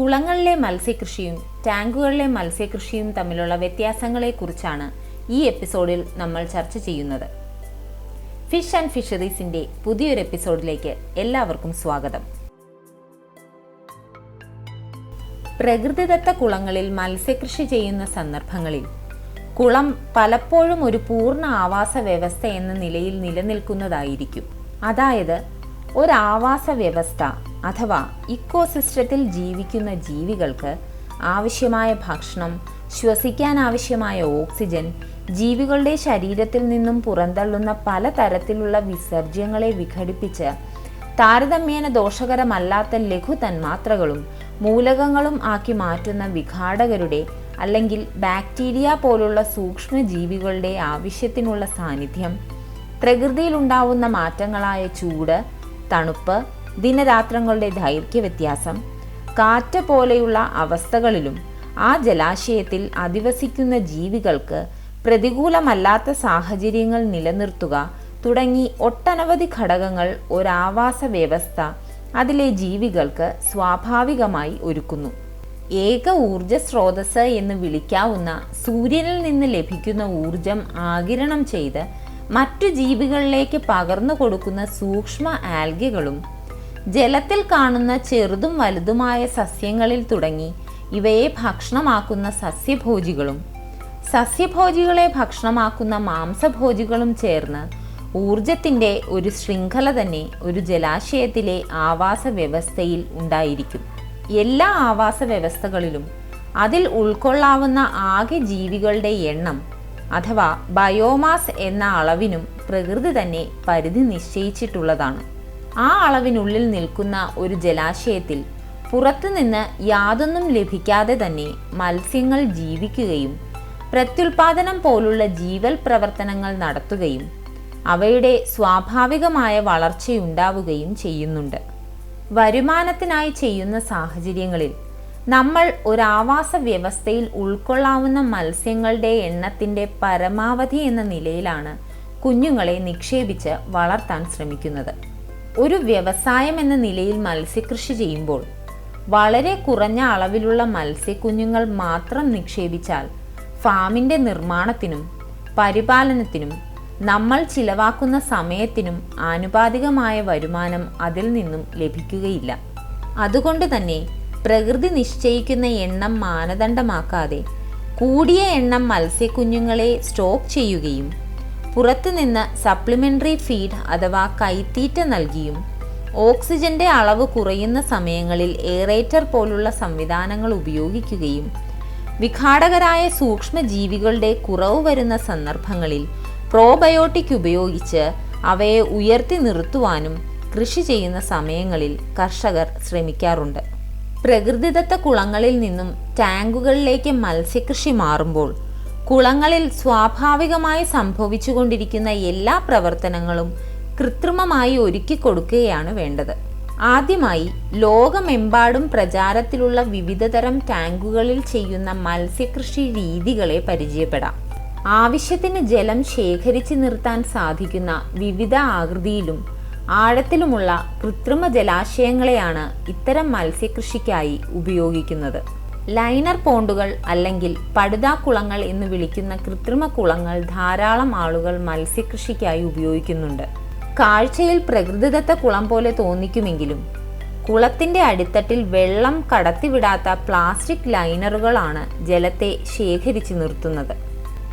കുളങ്ങളിലെ മത്സ്യകൃഷിയും ടാങ്കുകളിലെ മത്സ്യകൃഷിയും തമ്മിലുള്ള വ്യത്യാസങ്ങളെക്കുറിച്ചാണ് ഈ എപ്പിസോഡിൽ നമ്മൾ ചർച്ച ചെയ്യുന്നത്. ഫിഷ് ആൻഡ് ഫിഷറീസിന്റെ പുതിയൊരു എപ്പിസോഡിലേക്ക് എല്ലാവർക്കും സ്വാഗതം. പ്രകൃതിദത്ത കുളങ്ങളിൽ മത്സ്യകൃഷി ചെയ്യുന്ന സന്ദർഭങ്ങളിൽ കുളം പലപ്പോഴും ഒരു പൂർണ ആവാസ വ്യവസ്ഥ എന്ന നിലയിൽ നിലനിൽക്കുന്നതായിരിക്കും. അതായത് ഒരു ആവാസ വ്യവസ്ഥ അഥവാ ഇക്കോസിസ്റ്റത്തിൽ ജീവിക്കുന്ന ജീവികൾക്ക് ആവശ്യമായ ഭക്ഷണം ശ്വസിക്കാൻ ആവശ്യമായ ഓക്സിജൻ ജീവികളുടെ ശരീരത്തിൽ നിന്നും പുറന്തള്ളുന്ന പലതരത്തിലുള്ള വിസർജ്യങ്ങളെ വിഘടിപ്പിച്ച് താരതമ്യേന ദോഷകരമല്ലാത്ത ലഘു തന്മാത്രകളും മൂലകങ്ങളും ആക്കി മാറ്റുന്ന വിഘാടകരുടെ അല്ലെങ്കിൽ ബാക്ടീരിയ പോലുള്ള സൂക്ഷ്മജീവികളുടെ ആവശ്യത്തിനുള്ള സാന്നിധ്യം പ്രകൃതിയിലുണ്ടാവുന്ന മാറ്റങ്ങളായ ചൂട് തണുപ്പ് ദിനരാത്രങ്ങളുടെ ദൈർഘ്യ വ്യത്യാസം കാറ്റ് പോലെയുള്ള അവസ്ഥകളിലും ആ ജലാശയത്തിൽ അധിവസിക്കുന്ന ജീവികൾക്ക് പ്രതികൂലമല്ലാത്ത സാഹചര്യങ്ങൾ നിലനിർത്തുക തുടങ്ങി ഒട്ടനവധി ഘടകങ്ങൾ ഒരാവാസ വ്യവസ്ഥ അതിലെ ജീവികൾക്ക് സ്വാഭാവികമായി ഒരുക്കുന്നു. ഏക ഊർജ സ്രോതസ് എന്ന് വിളിക്കാവുന്ന സൂര്യനിൽ നിന്ന് ലഭിക്കുന്ന ഊർജം ആകിരണം ചെയ്ത് മറ്റു ജീവികളിലേക്ക് പകർന്നു കൊടുക്കുന്ന സൂക്ഷ്മ ആൽഗകളും ജലത്തിൽ കാണുന്ന ചെറുതും വലുതുമായ സസ്യങ്ങളിൽ തുടങ്ങി ഇവയെ ഭക്ഷണമാക്കുന്ന സസ്യഭോജികളും. സസ്യഭോജികളെ ഭക്ഷണമാക്കുന്ന മാംസഭോജികളും ചേർന്ന് ഊർജത്തിന്റെ ഒരു ശൃംഖല തന്നെ ഒരു ജലാശയത്തിലെ ആവാസ വ്യവസ്ഥയിൽ ഉണ്ടായിരിക്കും. എല്ലാ ആവാസ വ്യവസ്ഥകളിലും അതിൽ ഉൾക്കൊള്ളാവുന്ന ആകെ ജീവികളുടെ എണ്ണം അഥവാ ബയോമാസ് എന്ന അളവിനും പ്രകൃതി തന്നെ പരിധി നിശ്ചയിച്ചിട്ടുള്ളതാണ്. ആ അളവിനുള്ളിൽ നിൽക്കുന്ന ഒരു ജലാശയത്തിൽ പുറത്തുനിന്ന് യാതൊന്നും ലഭിക്കാതെ തന്നെ മത്സ്യങ്ങൾ ജീവിക്കുകയും പ്രത്യുൽപാദനം പോലുള്ള ജീവൽ പ്രവർത്തനങ്ങൾ നടത്തുകയും അവയുടെ സ്വാഭാവികമായ വളർച്ചയുണ്ടാവുകയും ചെയ്യുന്നുണ്ട്. വരുമാനത്തിനായി ചെയ്യുന്ന സാഹചര്യങ്ങളിൽ നമ്മൾ ഒരു ആവാസ വ്യവസ്ഥയിൽ ഉൾക്കൊള്ളാവുന്ന മത്സ്യങ്ങളുടെ എണ്ണത്തിന്റെ പരമാവധി എന്ന നിലയിലാണ് കുഞ്ഞുങ്ങളെ നിക്ഷേപിച്ച് വളർത്താൻ ശ്രമിക്കുന്നത്. ഒരു വ്യവസായം എന്ന നിലയിൽ മത്സ്യകൃഷി ചെയ്യുമ്പോൾ വളരെ കുറഞ്ഞ അളവിലുള്ള മത്സ്യക്കുഞ്ഞുങ്ങൾ മാത്രം നിക്ഷേപിച്ചാൽ ഫാമിന്റെ നിർമ്മാണത്തിനും പരിപാലനത്തിനും നമ്മൾ ചിലവാക്കുന്ന സമയത്തിനും ആനുപാതികമായ വരുമാനം അതിൽ നിന്നും ലഭിക്കുകയില്ല. അതുകൊണ്ട് തന്നെ പ്രകൃതി നിശ്ചയിക്കുന്ന എണ്ണം മാനദണ്ഡമാക്കാതെ കൂടിയ എണ്ണം മത്സ്യക്കുഞ്ഞുങ്ങളെ സ്റ്റോക്ക് ചെയ്യുകയും പുറത്തുനിന്ന് സപ്ലിമെന്ററി ഫീഡ് അഥവാ കൈത്തീറ്റ നൽകിയും ഓക്സിജന്റെ അളവ് കുറയുന്ന സമയങ്ങളിൽ എയറേറ്റർ പോലുള്ള സംവിധാനങ്ങൾ ഉപയോഗിക്കുകയും വിഘാടകരായ സൂക്ഷ്മജീവികളുടെ കുറവ് വരുന്ന സന്ദർഭങ്ങളിൽ പ്രോബയോട്ടിക് ഉപയോഗിച്ച് അവയെ ഉയർത്തി നിർത്തുവാനും കൃഷി ചെയ്യുന്ന സമയങ്ങളിൽ കർഷകർ ശ്രമിക്കാറുണ്ട്. പ്രകൃതിദത്ത കുളങ്ങളിൽ നിന്നും ടാങ്കുകളിലേക്ക് മത്സ്യകൃഷി മാറുമ്പോൾ കുളങ്ങളിൽ സ്വാഭാവികമായി സംഭവിച്ചുകൊണ്ടിരിക്കുന്ന എല്ലാ പ്രവർത്തനങ്ങളും കൃത്രിമമായി ഒരുക്കി കൊടുക്കുകയാണ് വേണ്ടത്. ആദ്യമായി ലോകമെമ്പാടും പ്രചാരത്തിലുള്ള വിവിധതരം ടാങ്കുകളിൽ ചെയ്യുന്ന മത്സ്യകൃഷി രീതികളെ പരിചയപ്പെടാം. ആവശ്യത്തിന് ജലം ശേഖരിച്ചു നിർത്താൻ സാധിക്കുന്ന വിവിധ ആകൃതിയിലും ആഴത്തിലുമുള്ള കൃത്രിമ ജലാശയങ്ങളെയാണ് ഇത്തരം മത്സ്യകൃഷിക്കായി ഉപയോഗിക്കുന്നത്. ലൈനർ പോണ്ടുകൾ അല്ലെങ്കിൽ പടുതാക്കുളങ്ങൾ എന്ന് വിളിക്കുന്ന കൃത്രിമ കുളങ്ങൾ ധാരാളം ആളുകൾ മത്സ്യകൃഷിക്കായി ഉപയോഗിക്കുന്നുണ്ട്. കാഴ്ചയിൽ പ്രകൃതിദത്ത കുളം പോലെ തോന്നിക്കുമെങ്കിലും കുളത്തിന്റെ അടിത്തട്ടിൽ വെള്ളം കടത്തിവിടാത്ത പ്ലാസ്റ്റിക് ലൈനറുകളാണ് ജലത്തെ ശേഖരിച്ചു നിർത്തുന്നത്.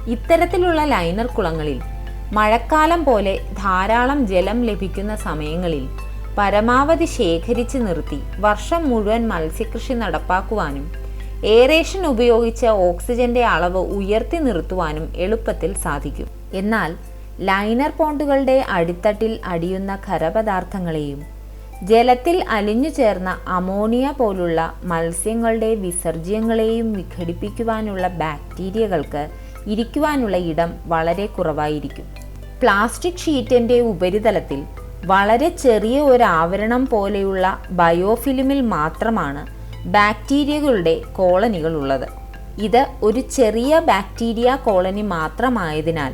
ഇത്തരത്തിലുള്ള ലൈനർ കുളങ്ങളിൽ മഴക്കാലം പോലെ ധാരാളം ജലം ലഭിക്കുന്ന സമയങ്ങളിൽ പരമാവധി ശേഖരിച്ച് നിർത്തി വർഷം മുഴുവൻ മത്സ്യകൃഷി നടപ്പാക്കുവാനും എയറേഷൻ ഉപയോഗിച്ച ഓക്സിജന്റെ അളവ് ഉയർത്തി നിർത്തുവാനും എളുപ്പത്തിൽ സാധിക്കും. എന്നാൽ ലൈനർ പോണ്ടുകളുടെ അടിത്തട്ടിൽ അടിയുന്ന ഖരപദാർത്ഥങ്ങളെയും ജലത്തിൽ അലിഞ്ഞു ചേർന്ന അമോണിയ പോലുള്ള മത്സ്യങ്ങളുടെ വിസർജ്യങ്ങളെയും വിഘടിപ്പിക്കുവാനുള്ള ബാക്ടീരിയകൾക്ക് ഇരിക്കുവാനുള്ള ഇടം വളരെ കുറവായിരിക്കും. പ്ലാസ്റ്റിക് ഷീറ്റിന്റെ ഉപരിതലത്തിൽ വളരെ ചെറിയ ഒരു ആവരണം പോലെയുള്ള ബയോഫിലിമിൽ മാത്രമാണ് ബാക്ടീരിയകളുടെ കോളനികൾ ഉള്ളത്. ഇത് ഒരു ചെറിയ ബാക്ടീരിയ കോളനി മാത്രമായതിനാൽ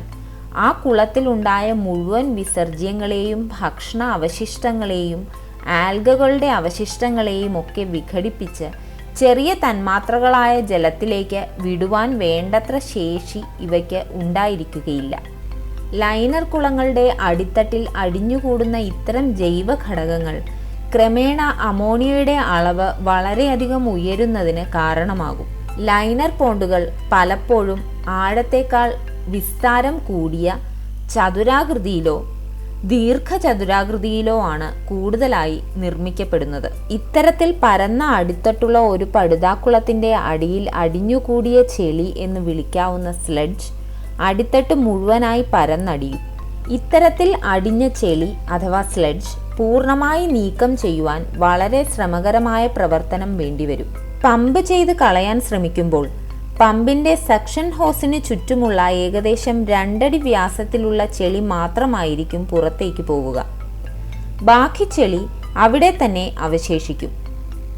ആ കുളത്തിലുണ്ടായ മുഴുവൻ വിസർജ്യങ്ങളെയും ഭക്ഷണ അവശിഷ്ടങ്ങളെയും ആൽഗകളുടെ അവശിഷ്ടങ്ങളെയും ഒക്കെ വിഘടിപ്പിച്ച് ചെറിയ തന്മാത്രകളായ ജലത്തിലേക്ക് വിടുവാൻ വേണ്ടത്ര ശേഷി ഇവയ്ക്ക് ഉണ്ടായിരിക്കുകയില്ല. ലൈനർ കുളങ്ങളുടെ അടിത്തട്ടിൽ അടിഞ്ഞുകൂടുന്ന ഇത്തരം ജൈവ ഘടകങ്ങൾ ക്രമേണ അമോണിയയുടെ അളവ് വളരെയധികം ഉയരുന്നതിന് കാരണമാകും. ലൈനർ പോണ്ടുകൾ പലപ്പോഴും ആഴത്തേക്കാൾ വിസ്താരം കൂടിയ ചതുരാകൃതിയിലോ ദീർഘചതുരാകൃതിയിലോ ആണ് കൂടുതലായി നിർമ്മിക്കപ്പെടുന്നത്. ഇത്തരത്തിൽ പരന്ന അടിത്തട്ടുള്ള ഒരു പടുതാക്കുളത്തിന്റെ അടിയിൽ അടിഞ്ഞുകൂടിയ ചെളി എന്ന് വിളിക്കാവുന്ന സ്ലഡ്ജ് അടിത്തട്ട് മുഴുവനായി പരന്നടിയും. ഇത്തരത്തിൽ അടിഞ്ഞ ചെളി അഥവാ സ്ലഡ്ജ് പൂർണമായി നീക്കം ചെയ്യുവാൻ വളരെ ശ്രമകരമായ പ്രവർത്തനം വേണ്ടിവരും. പമ്പ് ചെയ്ത് കളയാൻ ശ്രമിക്കുമ്പോൾ പമ്പിന്റെ സക്ഷൻ ഹോസിന് ചുറ്റുമുള്ള ഏകദേശം രണ്ടടി വ്യാസത്തിലുള്ള ചെളി മാത്രമായിരിക്കും പുറത്തേക്ക് പോവുക. ബാക്കി ചെളി അവിടെ തന്നെ അവശേഷിക്കും.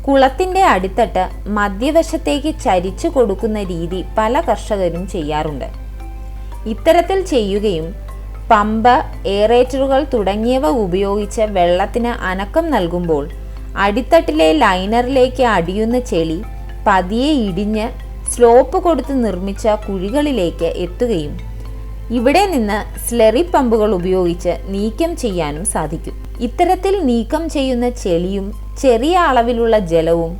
കുളത്തിന്റെ അടിത്തട്ട് മധ്യവശത്തേക്ക് ചരിച്ചു കൊടുക്കുന്ന രീതി പല കർഷകരും ചെയ്യാറുണ്ട്. ഇത്തരത്തിൽ ചെയ്യുകയും പമ്പ് എയറേറ്ററുകൾ തുടങ്ങിയവ ഉപയോഗിച്ച് വെള്ളത്തിന് അനക്കം നൽകുമ്പോൾ അടിത്തട്ടിലെ ലൈനറിലേക്ക് അടിയുന്ന ചെളി പതിയെ ഇടിഞ്ഞ് സ്ലോപ്പ് കൊടുത്ത് നിർമ്മിച്ച കുഴികളിലേക്ക് എത്തുകയും ഇവിടെ നിന്ന് സ്ലറി പമ്പുകൾ ഉപയോഗിച്ച് നീക്കം ചെയ്യാനും സാധിക്കും. ഇത്തരത്തിൽ നീക്കം ചെയ്യുന്ന ചെളിയും ചെറിയ അളവിലുള്ള ജലവും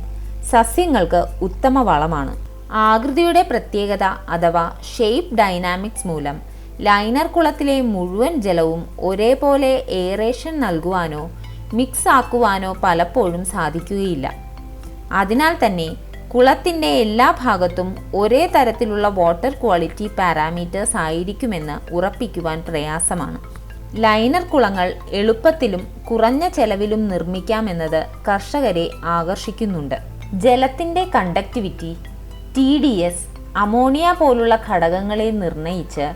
സസ്യങ്ങൾക്ക് ഉത്തമ വളമാണ്. ആകൃതിയുടെ പ്രത്യേകത അഥവാ ഷേപ്പ് ഡൈനാമിക്സ് മൂലം ലൈനർ കുളത്തിലെ മുഴുവൻ ജലവും ഒരേപോലെ എയറേഷൻ നൽകുവാനോ മിക്സ് ആക്കുവാനോ പലപ്പോഴും സാധിക്കുകയില്ല. അതിനാൽ തന്നെ കുളത്തിന്റെ എല്ലാ ഭാഗത്തും ഒരേ തരത്തിലുള്ള വാട്ടർ ക്വാളിറ്റി പാരാമീറ്റേഴ്സ് ആയിരിക്കുമെന്ന് ഉറപ്പിക്കുവാൻ പ്രയാസമാണ്. ലൈനർ കുളങ്ങൾ എളുപ്പത്തിലും കുറഞ്ഞ ചെലവിലും നിർമ്മിക്കാമെന്നത് കർഷകരെ ആകർഷിക്കുന്നുണ്ട്. ജലത്തിന്റെ conductivity T D S ammonia പോലുള്ള ഘടകങ്ങളെ നിർണയിച്ച്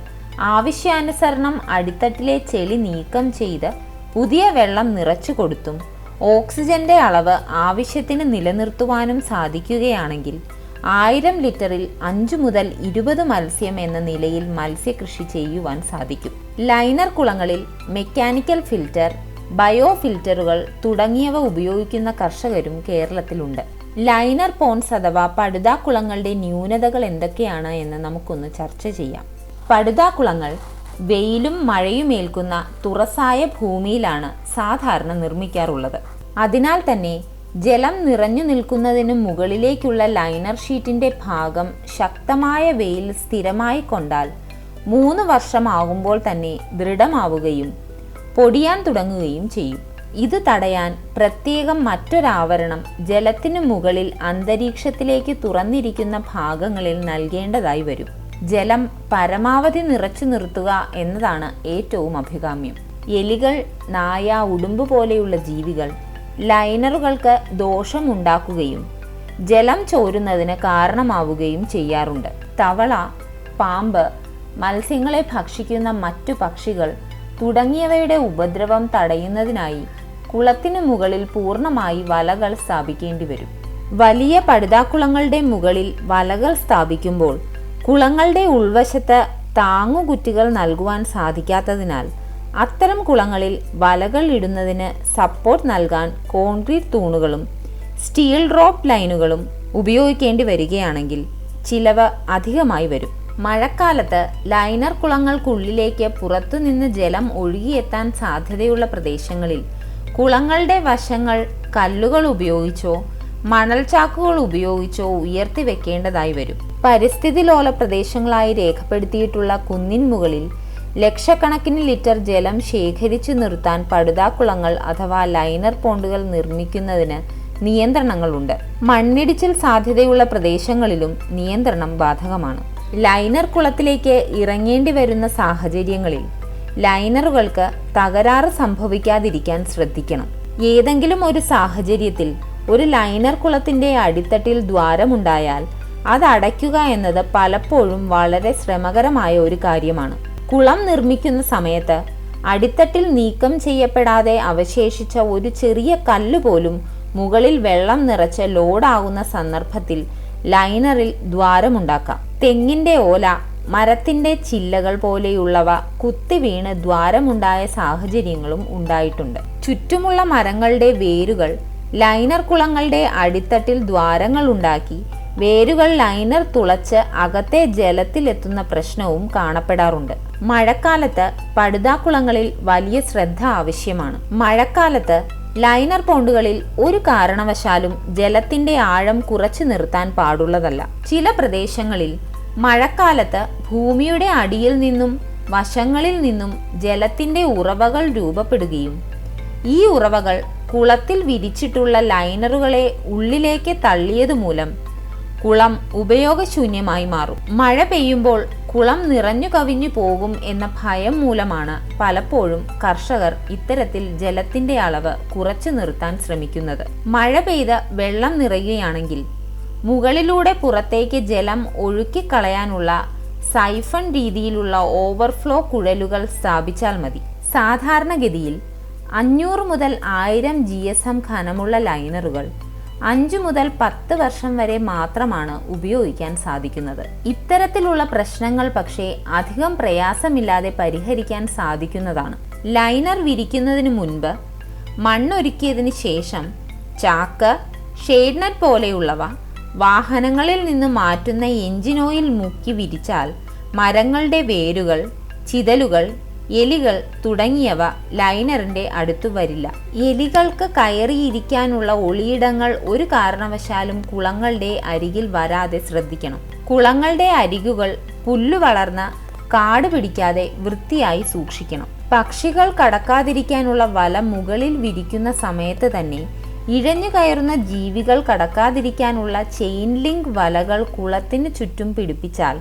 ആവശ്യാനുസരണം അടിത്തട്ടിലെ ചെളി നീക്കം ചെയ്ത് പുതിയ വെള്ളം നിറച്ചു കൊടുത്തും ഓക്സിജന്റെ അളവ് ആവശ്യത്തിന് നിലനിർത്തുവാനും സാധിക്കുകയാണെങ്കിൽ ആയിരം ലിറ്ററിൽ അഞ്ചു മുതൽ ഇരുപത് മത്സ്യം എന്ന നിലയിൽ മത്സ്യകൃഷി ചെയ്യുവാൻ സാധിക്കും. ലൈനർ കുളങ്ങളിൽ മെക്കാനിക്കൽ ഫിൽറ്റർ ബയോ ഫിൽറ്ററുകൾ തുടങ്ങിയവ ഉപയോഗിക്കുന്ന കർഷകരും കേരളത്തിലുണ്ട്. ലൈനർ പോൺസ് അഥവാ പടുതാക്കുളങ്ങളുടെ ന്യൂനതകൾ എന്തൊക്കെയാണ് എന്ന് നമുക്കൊന്ന് ചർച്ച ചെയ്യാം. പടുതാക്കുളങ്ങൾ വെയിലും മഴയും ഏൽക്കുന്ന തുറസായ ഭൂമിയിലാണ് സാധാരണ നിർമ്മിക്കാറുള്ളത്. അതിനാൽ തന്നെ ജലം നിറഞ്ഞു നിൽക്കുന്നതിന് മുകളിലേക്കുള്ള ലൈനർ ഷീറ്റിന്റെ ഭാഗം ശക്തമായ വെയിൽ സ്ഥിരമായി കൊണ്ടാൽ മൂന്ന് വർഷമാകുമ്പോൾ തന്നെ ദൃഢമാവുകയും പൊടിയാൻ തുടങ്ങുകയും ചെയ്യും. ഇത് തടയാൻ പ്രത്യേകം മറ്റൊരാവരണം ജലത്തിനു മുകളിൽ അന്തരീക്ഷത്തിലേക്ക് തുറന്നിരിക്കുന്ന ഭാഗങ്ങളിൽ നൽകേണ്ടതായി വരും. ജലം പരമാവധി നിറച്ചു നിർത്തുക എന്നതാണ് ഏറ്റവും അഭികാമ്യം. എലികൾ നായ ഉടുമ്പ് പോലെയുള്ള ജീവികൾ ലൈനറുകൾക്ക് ദോഷമുണ്ടാക്കുകയും ജലം ചോരുന്നതിന് കാരണമാവുകയും ചെയ്യാറുണ്ട്. തവള പാമ്പ് മത്സ്യങ്ങളെ ഭക്ഷിക്കുന്ന മറ്റു പക്ഷികൾ തുടങ്ങിയവയുടെ ഉപദ്രവം തടയുന്നതിനായി കുളത്തിനു മുകളിൽ പൂർണമായി വലകൾ സ്ഥാപിക്കേണ്ടി വരും വലിയ പടുതാക്കുളങ്ങളുടെ മുകളിൽ വലകൾ സ്ഥാപിക്കുമ്പോൾ കുളങ്ങളുടെ ഉൾവശത്ത് താങ്ങുകുറ്റികൾ നൽകുവാൻ സാധിക്കാത്തതിനാൽ അത്തരം കുളങ്ങളിൽ വലകൾ ഇടുന്നതിന് സപ്പോർട്ട് നൽകാൻ കോൺക്രീറ്റ് തൂണുകളും സ്റ്റീൽ ഡ്രോപ്പ് ലൈനുകളും ഉപയോഗിക്കേണ്ടി വരികയാണെങ്കിൽ ചിലവ് അധികമായി വരും. മഴക്കാലത്ത് ലൈനർ കുളങ്ങൾക്കുള്ളിലേക്ക് പുറത്തുനിന്ന് ജലം ഒഴുകിയെത്താൻ സാധ്യതയുള്ള പ്രദേശങ്ങളിൽ കുളങ്ങളുടെ വശങ്ങൾ കല്ലുകൾ ഉപയോഗിച്ചോ മണൽച്ചാക്കുകൾ ഉപയോഗിച്ചോ ഉയർത്തി വെക്കേണ്ടതായി വരും. പരിസ്ഥിതി ലോല പ്രദേശങ്ങളായി രേഖപ്പെടുത്തിയിട്ടുള്ള കുന്നിൻ മുകളിൽ ലക്ഷക്കണക്കിന് ലിറ്റർ ജലം ശേഖരിച്ചു നിർത്താൻ പടുതാക്കുളങ്ങൾ അഥവാ ലൈനർ പോണ്ടുകൾ നിർമ്മിക്കുന്നതിന് നിയന്ത്രണങ്ങളുണ്ട്. മണ്ണിടിച്ചിൽ സാധ്യതയുള്ള പ്രദേശങ്ങളിലും നിയന്ത്രണം ബാധകമാണ്. ലൈനർ കുളത്തിലേക്ക് ഇറങ്ങേണ്ടി വരുന്ന സാഹചര്യങ്ങളിൽ ലൈനറുകൾക്ക് തകരാറ് സംഭവിക്കാതിരിക്കാൻ ശ്രദ്ധിക്കണം. ഏതെങ്കിലും ഒരു സാഹചര്യത്തിൽ ഒരു ലൈനർ കുളത്തിന്റെ അടിത്തട്ടിൽ ദ്വാരമുണ്ടായാൽ അത് അടയ്ക്കുക എന്നത് പലപ്പോഴും വളരെ ശ്രമകരമായ ഒരു കാര്യമാണ്. കുളം നിർമ്മിക്കുന്ന സമയത്ത് അടിത്തട്ടിൽ നീക്കം ചെയ്യപ്പെടാതെ അവശേഷിച്ച ഒരു ചെറിയ കല്ല് പോലും മുകളിൽ വെള്ളം നിറച്ച് ലോഡാകുന്ന സന്ദർഭത്തിൽ ലൈനറിൽ ദ്വാരമുണ്ടാക്കാം. തെങ്ങിന്റെ ഓല മരത്തിന്റെ ചില്ലകൾ പോലെയുള്ളവ കുത്തി വീണ് ദ്വാരമുണ്ടായ സാഹചര്യങ്ങളും ഉണ്ടായിട്ടുണ്ട്. ചുറ്റുമുള്ള മരങ്ങളുടെ വേരുകൾ ലൈനർ കുളങ്ങളുടെ അടിത്തട്ടിൽ ദ്വാരങ്ങൾ ഉണ്ടാക്കി വേരുകൾ ലൈനർ തുളച്ച് അകത്തെ ജലത്തിലെത്തുന്ന പ്രശ്നവും കാണപ്പെടാറുണ്ട്. മഴക്കാലത്ത് പടുതാക്കുളങ്ങളിൽ വലിയ ശ്രദ്ധ ആവശ്യമാണ്. മഴക്കാലത്ത് ലൈനർ പോണ്ടുകളിൽ ഒരു കാരണവശാലും ജലത്തിന്റെ ആഴം കുറച്ചു നിർത്താൻ പാടുള്ളതല്ല. ചില പ്രദേശങ്ങളിൽ മഴക്കാലത്ത് ഭൂമിയുടെ അടിയിൽ നിന്നും വശങ്ങളിൽ നിന്നും ജലത്തിന്റെ ഉറവകൾ രൂപപ്പെടുകയും ഈ ഉറവകൾ കുളത്തിൽ വിരിച്ചിട്ടുള്ള ലൈനറുകളെ ഉള്ളിലേക്ക് തള്ളിയതുമൂലം കുളം ഉപയോഗശൂന്യമായി മാറും. മഴ പെയ്യുമ്പോൾ കുളം നിറഞ്ഞു കവിഞ്ഞു പോകും എന്ന ഭയം മൂലമാണ് പലപ്പോഴും കർഷകർ ഇത്തരത്തിൽ ജലത്തിന്റെ അളവ് കുറച്ചു നിർത്താൻ ശ്രമിക്കുന്നത്. മഴ പെയ്ത് വെള്ളം നിറയുകയാണെങ്കിൽ മുകളിലൂടെ പുറത്തേക്ക് ജലം ഒഴുക്കിക്കളയാനുള്ള സൈഫൺ രീതിയിലുള്ള ഓവർഫ്ലോ കുഴലുകൾ സ്ഥാപിച്ചാൽ മതി. സാധാരണഗതിയിൽ അഞ്ഞൂറ് മുതൽ ആയിരം ജി എസ് എം ഖനമുള്ള ലൈനറുകൾ അഞ്ചു മുതൽ പത്ത് വർഷം വരെ മാത്രമാണ് ഉപയോഗിക്കാൻ സാധിക്കുന്നത്. ഇത്തരത്തിലുള്ള പ്രശ്നങ്ങൾ പക്ഷേ അധികം പ്രയാസമില്ലാതെ പരിഹരിക്കാൻ സാധിക്കുന്നതാണ്. ലൈനർ വിരിക്കുന്നതിന് മുൻപ് മണ്ണൊരുക്കിയതിന് ശേഷം ചാക്ക് ഷെയ്ഡ് നെറ്റ് പോലെയുള്ളവ വാഹനങ്ങളിൽ നിന്ന് മാറ്റുന്ന എഞ്ചിൻ ഓയിൽ മുക്കി വിരിച്ചാൽ മരങ്ങളുടെ വേരുകൾ ചിതലുകൾ എലികൾ തുടങ്ങിയവ ലൈനറിന്റെ അടുത്തു വരില്ല. എലികൾക്ക് കയറിയിരിക്കാനുള്ള ഒളിയിടങ്ങൾ ഒരു കാരണവശാലും കുളങ്ങളുടെ അരികിൽ വരാതെ ശ്രദ്ധിക്കണം. കുളങ്ങളുടെ അരികുകൾ പുല്ലു വളർന്ന കാട് പിടിക്കാതെ വൃത്തിയായി സൂക്ഷിക്കണം. പക്ഷികൾ കടക്കാതിരിക്കാനുള്ള വല മുകളിൽ വിരിക്കുന്ന സമയത്ത് തന്നെ ഇഴഞ്ഞു കയറുന്ന ജീവികൾ കടക്കാതിരിക്കാനുള്ള ചെയിൻ ലിങ്ക് വലകൾ കുളത്തിന് ചുറ്റും പിടിപ്പിച്ചാൽ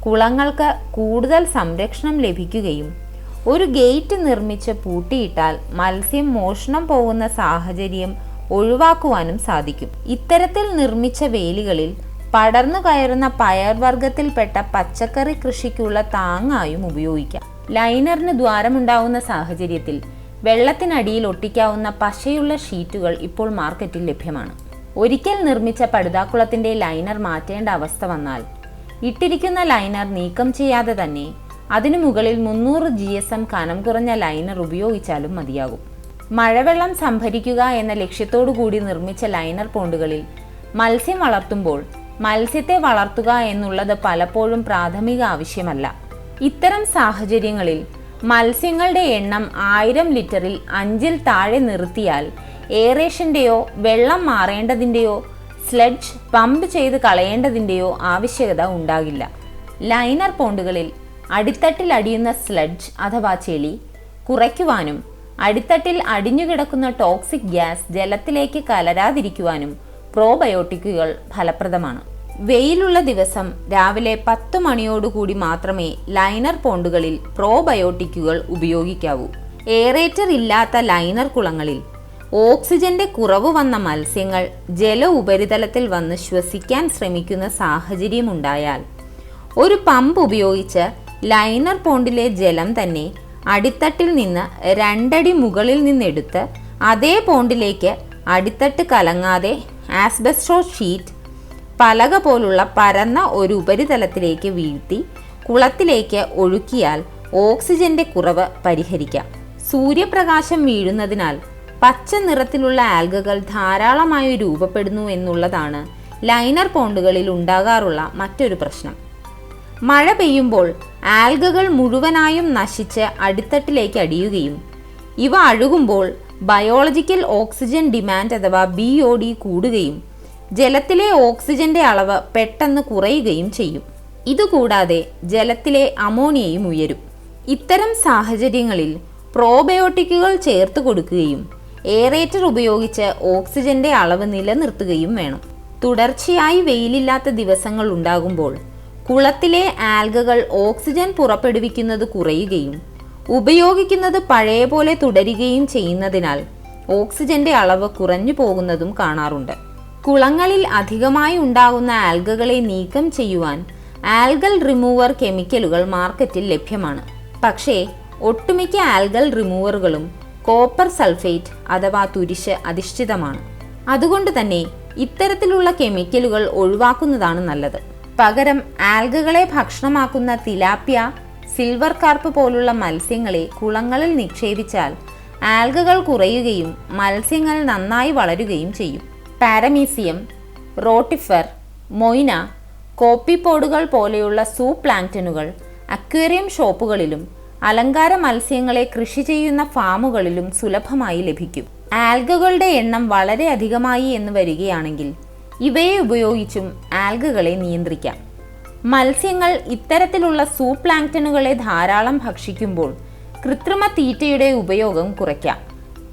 കുളങ്ങൾക്ക് കൂടുതൽ സംരക്ഷണം ലഭിക്കുകയും ഒരു ഗേറ്റ് നിർമ്മിച്ച് പൂട്ടിയിട്ടാൽ മത്സ്യം മോഷണം പോകുന്ന സാഹചര്യം ഒഴിവാക്കുവാനും സാധിക്കും. ഇത്തരത്തിൽ നിർമ്മിച്ച വേലികളിൽ പടർന്നു കയറുന്ന പയർവർഗത്തിൽപ്പെട്ട പച്ചക്കറി കൃഷിക്കുള്ള താങ്ങായും ഉപയോഗിക്കാം. ലൈനറിന് ദ്വാരമുണ്ടാവുന്ന സാഹചര്യത്തിൽ വെള്ളത്തിനടിയിൽ ഒട്ടിക്കാവുന്ന പശയുള്ള ഷീറ്റുകൾ ഇപ്പോൾ മാർക്കറ്റിൽ ലഭ്യമാണ്. ഒരിക്കൽ നിർമ്മിച്ച പടുതാക്കുളത്തിന്റെ ലൈനർ മാറ്റേണ്ട അവസ്ഥ വന്നാൽ ഇട്ടിരിക്കുന്ന ലൈനർ നീക്കം ചെയ്യാതെ തന്നെ അതിനു മുകളിൽ മുന്നൂറ് ജി എസ് എം കനം കുറഞ്ഞ ലൈനർ ഉപയോഗിച്ചാലും മതിയാകും. മഴവെള്ളം സംഭരിക്കുക എന്ന ലക്ഷ്യത്തോടു കൂടി നിർമ്മിച്ച ലൈനർ പോണ്ടുകളിൽ മത്സ്യം വളർത്തുമ്പോൾ മത്സ്യത്തെ വളർത്തുക എന്നുള്ളത് പലപ്പോഴും പ്രാഥമിക ആവശ്യമല്ല. ഇത്തരം സാഹചര്യങ്ങളിൽ മത്സ്യങ്ങളുടെ എണ്ണം ആയിരം ലിറ്ററിൽ അഞ്ചിൽ താഴെ നിർത്തിയാൽ എയറേഷന്റെയോ വെള്ളം മാറേണ്ടതിന്റെയോ സ്ലഡ്ജ് പമ്പ് ചെയ്ത് കളയേണ്ടതിന്റെയോ ആവശ്യകത ഉണ്ടാകില്ല. ലൈനർ പോണ്ടുകളിൽ അടിത്തട്ടിൽ അടിയുന്ന സ്ലഡ്ജ് അഥവാ ചെളി കുറയ്ക്കുവാനും അടിത്തട്ടിൽ അടിഞ്ഞുകിടക്കുന്ന ടോക്സിക് ഗ്യാസ് ജലത്തിലേക്ക് കലരാതിരിക്കുവാനും പ്രോബയോട്ടിക്കുകൾ ഫലപ്രദമാണ്. വെയിലുള്ള ദിവസം രാവിലെ പത്ത് മണിയോടുകൂടി മാത്രമേ ലൈനർ പോണ്ടുകളിൽ പ്രോബയോട്ടിക്കുകൾ ഉപയോഗിക്കാവൂ. എയറേറ്റർ ഇല്ലാത്ത ലൈനർ കുളങ്ങളിൽ ഓക്സിജന്റെ കുറവ് വന്ന മത്സ്യങ്ങൾ ജല ഉപരിതലത്തിൽ വന്ന് ശ്വസിക്കാൻ ശ്രമിക്കുന്ന സാഹചര്യമുണ്ടായാൽ ഒരു പമ്പ് ഉപയോഗിച്ച് ലൈനർ പോണ്ടിലെ ജലം തന്നെ അടിത്തട്ടിൽ നിന്ന് രണ്ടടി മുകളിൽ നിന്നെടുത്ത് അതേ പോണ്ടിലേക്ക് അടിത്തട്ട് കലങ്ങാതെ ആസ്ബസ്റ്റോ ഷീറ്റ് പലക പോലുള്ള പരന്ന ഒരു ഉപരിതലത്തിലേക്ക് വീഴ്ത്തി കുളത്തിലേക്ക് ഒഴുക്കിയാൽ ഓക്സിജന്റെ കുറവ് പരിഹരിക്കാം. സൂര്യപ്രകാശം വീഴുന്നതിനാൽ പച്ച നിറത്തിലുള്ള ആൽഗകൾ ധാരാളമായി രൂപപ്പെടുന്നു എന്നുള്ളതാണ് ലൈനർ പോണ്ടുകളിൽ ഉണ്ടാകാറുള്ള മറ്റൊരു പ്രശ്നം. മഴ പെയ്യുമ്പോൾ ആൽഗകൾ മുഴുവനായും നശിച്ച് അടിത്തട്ടിലേക്ക് അടിയുകയും. ഇവ അഴുകുമ്പോൾ ബയോളജിക്കൽ ഓക്സിജൻ ഡിമാൻഡ് അഥവാ ബി ഒ ഡി കൂടുകയും ജലത്തിലെ ഓക്സിജന്റെ അളവ് പെട്ടെന്ന് കുറയുകയും ചെയ്യും. ഇതുകൂടാതെ ജലത്തിലെ അമോണിയയും ഉയരും. ഇത്തരം സാഹചര്യങ്ങളിൽ പ്രോബയോട്ടിക്കുകൾ ചേർത്ത് കൊടുക്കുകയും എയറേറ്റർ ഉപയോഗിച്ച് ഓക്സിജന്റെ അളവ് നിലനിർത്തുകയും വേണം. തുടർച്ചയായി വെയിലില്ലാത്ത ദിവസങ്ങൾ ഉണ്ടാകുമ്പോൾ കുളത്തിലെ ആൽഗകൾ ഓക്സിജൻ പുറപ്പെടുവിക്കുന്നത് കുറയുകയും ഉപയോഗിക്കുന്നത് പഴയ പോലെ തുടരുകയും ചെയ്യുന്നതിനാൽ ഓക്സിജന്റെ അളവ് കുറഞ്ഞു പോകുന്നതും കാണാറുണ്ട്. കുളങ്ങളിൽ അധികമായി ഉണ്ടാകുന്ന ആൽഗകളെ നീക്കം ചെയ്യുവാൻ ആൽഗൽ റിമൂവർ കെമിക്കലുകൾ മാർക്കറ്റിൽ ലഭ്യമാണ്. പക്ഷേ ഒട്ടുമിക്ക ആൽഗൽ റിമൂവറുകളും കോപ്പർ സൾഫേറ്റ് അഥവാ തുരിശ് അധിഷ്ഠിതമാണ്. അതുകൊണ്ട് തന്നെ ഇത്തരത്തിലുള്ള കെമിക്കലുകൾ ഒഴിവാക്കുന്നതാണ് നല്ലത്. പകരം ആൽഗകളെ ഭക്ഷണമാക്കുന്ന തിലാപ്യ സിൽവർ കാർപ്പ് പോലുള്ള മത്സ്യങ്ങളെ കുളങ്ങളിൽ നിക്ഷേപിച്ചാൽ ആൽഗകൾ കുറയുകയും മത്സ്യങ്ങൾ നന്നായി വളരുകയും ചെയ്യും. പാരമീസിയം റോട്ടിഫർ മൊയ്ന കോപ്പിപ്പോഡുകൾ പോലെയുള്ള സൂ സൂപ്ലാങ്ക്ടനുകൾ അക്വേറിയം ഷോപ്പുകളിലും അലങ്കാര മത്സ്യങ്ങളെ കൃഷി ചെയ്യുന്ന ഫാമുകളിലും സുലഭമായി ലഭിക്കും. ആൽഗകളുടെ എണ്ണം വളരെ അധികമായി എന്ന് വരികയാണെങ്കിൽ ഇവയെ ഉപയോഗിച്ചും ആൽഗകളെ നിയന്ത്രിക്കാം. മത്സ്യങ്ങൾ ഇത്തരത്തിലുള്ള സൂപ്ലാങ്ക്ടനുകളെ ധാരാളം ഭക്ഷിക്കുമ്പോൾ കൃത്രിമ തീറ്റയുടെ ഉപയോഗം കുറയ്ക്കാം.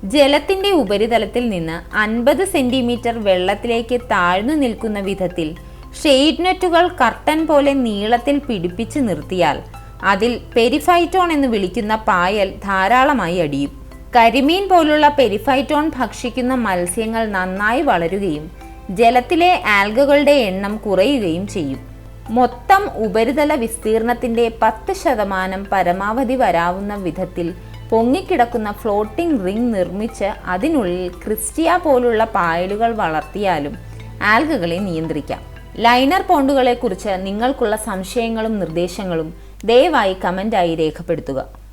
ജലത്തിന്റെ ഉപരിതലത്തിൽ നിന്ന് അൻപത് സെന്റിമീറ്റർ വെള്ളത്തിലേക്ക് താഴ്ന്നു നിൽക്കുന്ന വിധത്തിൽ ഷെയ്ഡ് നെറ്റുകൾ കർട്ടൻ പോലെ നീളത്തിൽ പിടിപ്പിച്ച് നിർത്തിയാൽ അതിൽ പെരിഫൈറ്റോൺ എന്ന് വിളിക്കുന്ന പായൽ ധാരാളമായി അടിയും. കരിമീൻ പോലുള്ള പെരിഫൈറ്റോൺ ഭക്ഷിക്കുന്ന മത്സ്യങ്ങൾ നന്നായി വളരുകയും ജലത്തിലെ ആൽഗകളുടെ എണ്ണം കുറയുകയും ചെയ്യും. മൊത്തം ഉപരിതല വിസ്തീർണത്തിന്റെ പത്ത് ശതമാനം പരമാവധി വരാവുന്ന വിധത്തിൽ പൊങ്ങിക്കിടക്കുന്ന ഫ്ലോട്ടിംഗ് റിംഗ് നിർമ്മിച്ച് അതിനുള്ളിൽ ക്രിസ്റ്റിയ പോലുള്ള പായലുകൾ വളർത്തിയാലും ആൽഗകളെ നിയന്ത്രിക്കാം. ലൈനർ പോണ്ടുകളെക്കുറിച്ച് നിങ്ങൾക്കുള്ള സംശയങ്ങളും നിർദ്ദേശങ്ങളും ദയവായി കമന്റായി രേഖപ്പെടുത്തുക.